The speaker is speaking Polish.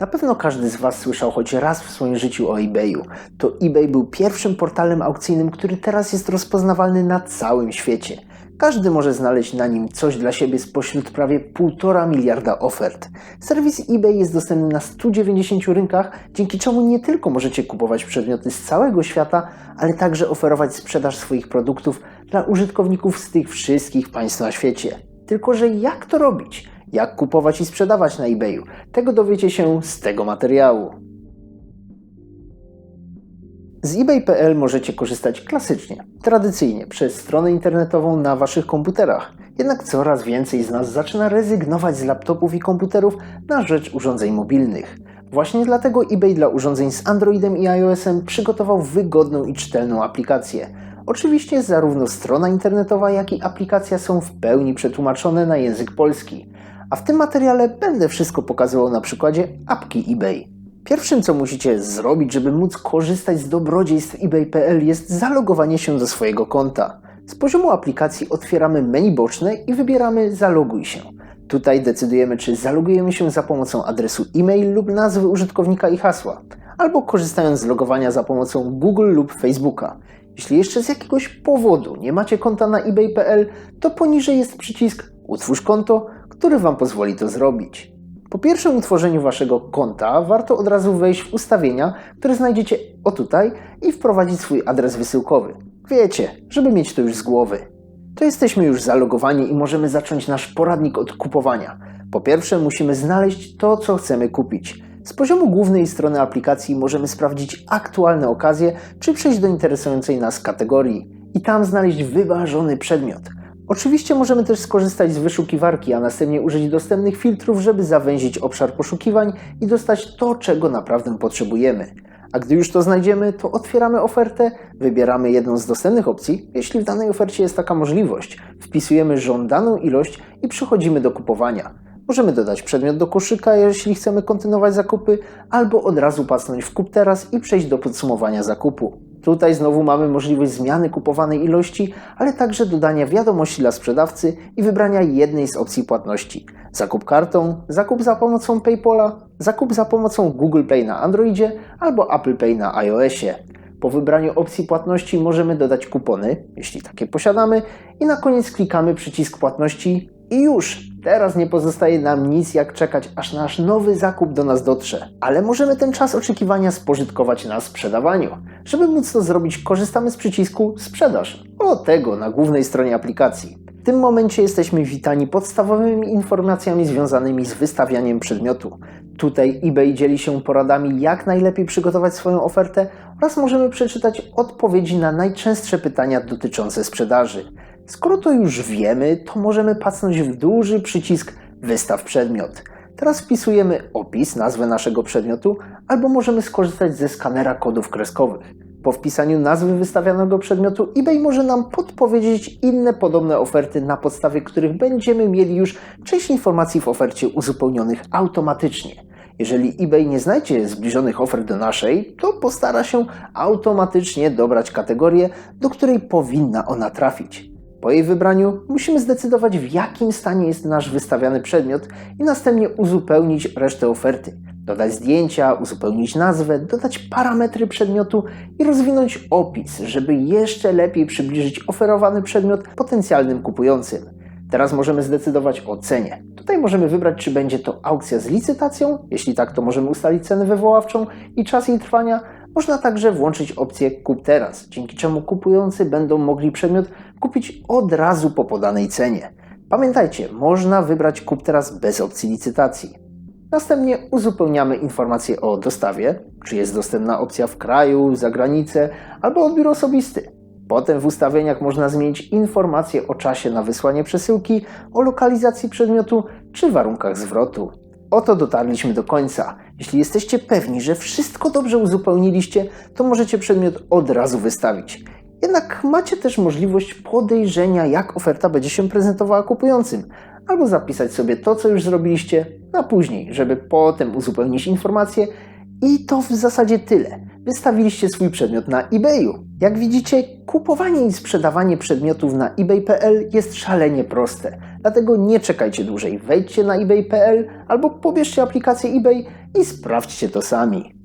Na pewno każdy z Was słyszał choć raz w swoim życiu o eBayu. To eBay był pierwszym portalem aukcyjnym, który teraz jest rozpoznawalny na całym świecie. Każdy może znaleźć na nim coś dla siebie spośród prawie 1,5 miliarda ofert. Serwis eBay jest dostępny na 190 rynkach, dzięki czemu nie tylko możecie kupować przedmioty z całego świata, ale także oferować sprzedaż swoich produktów dla użytkowników z tych wszystkich państw na świecie. Tylko, że jak to robić? Jak kupować i sprzedawać na eBayu? Tego dowiecie się z tego materiału. Z eBay.pl możecie korzystać klasycznie, tradycyjnie, przez stronę internetową na waszych komputerach. Jednak coraz więcej z nas zaczyna rezygnować z laptopów i komputerów na rzecz urządzeń mobilnych. Właśnie dlatego eBay dla urządzeń z Androidem i iOS-em przygotował wygodną i czytelną aplikację. Oczywiście zarówno strona internetowa, jak i aplikacja są w pełni przetłumaczone na język polski. A w tym materiale będę wszystko pokazywał na przykładzie apki eBay. Pierwszym, co musicie zrobić, żeby móc korzystać z dobrodziejstw eBay.pl jest zalogowanie się do swojego konta. Z poziomu aplikacji otwieramy menu boczne i wybieramy Zaloguj się. Tutaj decydujemy, czy zalogujemy się za pomocą adresu e-mail lub nazwy użytkownika i hasła, albo korzystając z logowania za pomocą Google lub Facebooka. Jeśli jeszcze z jakiegoś powodu nie macie konta na eBay.pl, to poniżej jest przycisk Utwórz konto, który Wam pozwoli to zrobić. Po pierwszym utworzeniu Waszego konta warto od razu wejść w ustawienia, które znajdziecie o tutaj i wprowadzić swój adres wysyłkowy. Wiecie, żeby mieć to już z głowy. To jesteśmy już zalogowani i możemy zacząć nasz poradnik od kupowania. Po pierwsze musimy znaleźć to, co chcemy kupić. Z poziomu głównej strony aplikacji możemy sprawdzić aktualne okazje, czy przejść do interesującej nas kategorii i tam znaleźć wyważony przedmiot. Oczywiście możemy też skorzystać z wyszukiwarki, a następnie użyć dostępnych filtrów, żeby zawęzić obszar poszukiwań i dostać to, czego naprawdę potrzebujemy. A gdy już to znajdziemy, to otwieramy ofertę, wybieramy jedną z dostępnych opcji, jeśli w danej ofercie jest taka możliwość, wpisujemy żądaną ilość i przechodzimy do kupowania. Możemy dodać przedmiot do koszyka, jeśli chcemy kontynuować zakupy, albo od razu pasnąć w kup teraz i przejść do podsumowania zakupu. Tutaj znowu mamy możliwość zmiany kupowanej ilości, ale także dodania wiadomości dla sprzedawcy i wybrania jednej z opcji płatności. Zakup kartą, zakup za pomocą PayPala, zakup za pomocą Google Pay na Androidzie albo Apple Pay na iOSie. Po wybraniu opcji płatności możemy dodać kupony, jeśli takie posiadamy, i na koniec klikamy przycisk płatności i już! Teraz nie pozostaje nam nic jak czekać, aż nasz nowy zakup do nas dotrze. Ale możemy ten czas oczekiwania spożytkować na sprzedawaniu. Żeby móc to zrobić, korzystamy z przycisku Sprzedaż. O tego na głównej stronie aplikacji. W tym momencie jesteśmy witani podstawowymi informacjami związanymi z wystawianiem przedmiotu. Tutaj eBay dzieli się poradami, jak najlepiej przygotować swoją ofertę oraz możemy przeczytać odpowiedzi na najczęstsze pytania dotyczące sprzedaży. Skoro to już wiemy, to możemy pacnąć w duży przycisk Wystaw przedmiot. Teraz wpisujemy opis, nazwę naszego przedmiotu, albo możemy skorzystać ze skanera kodów kreskowych. Po wpisaniu nazwy wystawianego przedmiotu eBay może nam podpowiedzieć inne podobne oferty, na podstawie których będziemy mieli już część informacji w ofercie uzupełnionych automatycznie. Jeżeli eBay nie znajdzie zbliżonych ofert do naszej, to postara się automatycznie dobrać kategorię, do której powinna ona trafić. Po jej wybraniu musimy zdecydować, w jakim stanie jest nasz wystawiany przedmiot i następnie uzupełnić resztę oferty. Dodać zdjęcia, uzupełnić nazwę, dodać parametry przedmiotu i rozwinąć opis, żeby jeszcze lepiej przybliżyć oferowany przedmiot potencjalnym kupującym. Teraz możemy zdecydować o cenie. Tutaj możemy wybrać, czy będzie to aukcja z licytacją. Jeśli tak, to możemy ustalić cenę wywoławczą i czas jej trwania. Można także włączyć opcję kup teraz, dzięki czemu kupujący będą mogli przedmiot kupić od razu po podanej cenie. Pamiętajcie, można wybrać kup teraz bez opcji licytacji. Następnie uzupełniamy informacje o dostawie, czy jest dostępna opcja w kraju, za granicę albo odbiór osobisty. Potem w ustawieniach można zmienić informacje o czasie na wysłanie przesyłki, o lokalizacji przedmiotu czy warunkach zwrotu. Oto dotarliśmy do końca. Jeśli jesteście pewni, że wszystko dobrze uzupełniliście, to możecie przedmiot od razu wystawić. Jednak macie też możliwość podejrzenia, jak oferta będzie się prezentowała kupującym, albo zapisać sobie to, co już zrobiliście na później, żeby potem uzupełnić informacje I to w zasadzie tyle. Wystawiliście swój przedmiot na eBayu. Jak widzicie, kupowanie i sprzedawanie przedmiotów na ebay.pl jest szalenie proste. Dlatego nie czekajcie dłużej. Wejdźcie na ebay.pl albo pobierzcie aplikację eBay i sprawdźcie to sami.